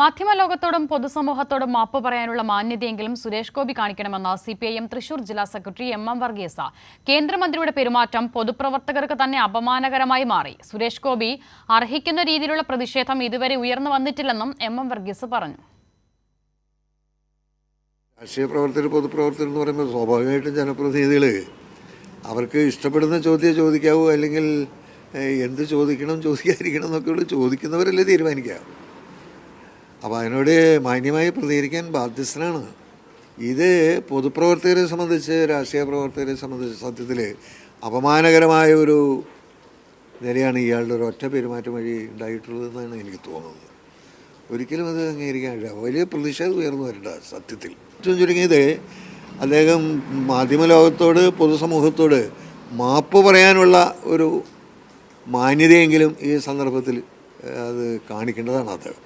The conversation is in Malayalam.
മാധ്യമലോകത്തോടും പൊതുസമൂഹത്തോടും മാപ്പ് പറയാനുള്ള മാന്യതയെങ്കിലും സുരേഷ് ഗോപി കാണിക്കണമെന്ന് C P I M Thrissur ജില്ലാ സെക്രട്ടറി എം എം വർഗീസ. കേന്ദ്രമന്ത്രിയുടെ പെരുമാറ്റം പൊതുപ്രവർത്തകർക്ക് തന്നെ അപമാനകരമായി മാറി. സുരേഷ് ഗോപി അർഹിക്കുന്ന രീതിയിലുള്ള പ്രതിഷേധം ഇതുവരെ ഉയർന്നു വന്നിട്ടില്ലെന്നും എം എം വർഗീസ് പറഞ്ഞു. രാഷ്ട്രീയ പ്രവർത്തകർ പൊതുപ്രവർത്തകർ എന്ന് പറയുമ്പോൾ സ്വാഭാവികമായിട്ടും ജനപ്രതിനിധികൾ അവർക്ക് ഇഷ്ടപ്പെടുന്ന ചോദ്യം ചോദിക്കാവൂ അല്ലെങ്കിൽ എന്ത് ചോദിക്കണം ചോദിക്കാതിരിക്കണം എന്നൊക്കെയുള്ള ചോദിക്കുന്നവരല്ലേ തീരുമാനിക്കുക. അപ്പോൾ അതിനോട് മാന്യമായി പ്രതികരിക്കാൻ ബാധ്യസ്ഥനാണ്. ഇത് പൊതുപ്രവർത്തകരെ സംബന്ധിച്ച് രാഷ്ട്രീയ പ്രവർത്തകരെ സംബന്ധിച്ച് സത്യത്തിൽ അപമാനകരമായ ഒരു നിലയാണ് ഇയാളുടെ ഒരു ഒറ്റ പെരുമാറ്റം വഴി ഉണ്ടായിട്ടുള്ളതെന്നാണ് എനിക്ക് തോന്നുന്നത്. ഒരിക്കലും അത് അംഗീകരിക്കാൻ കഴിയില്ല വലിയ പ്രതിഷേധം ഉയർന്നു വരേണ്ട സത്യത്തിൽ. ഏറ്റവും ചുരുങ്ങിയത് അദ്ദേഹം മാധ്യമ ലോകത്തോട് പൊതുസമൂഹത്തോട് മാപ്പ് പറയാനുള്ള ഒരു മാന്യതയെങ്കിലും ഈ സന്ദർഭത്തിൽ അത് കാണിക്കേണ്ടതാണ് അദ്ദേഹം.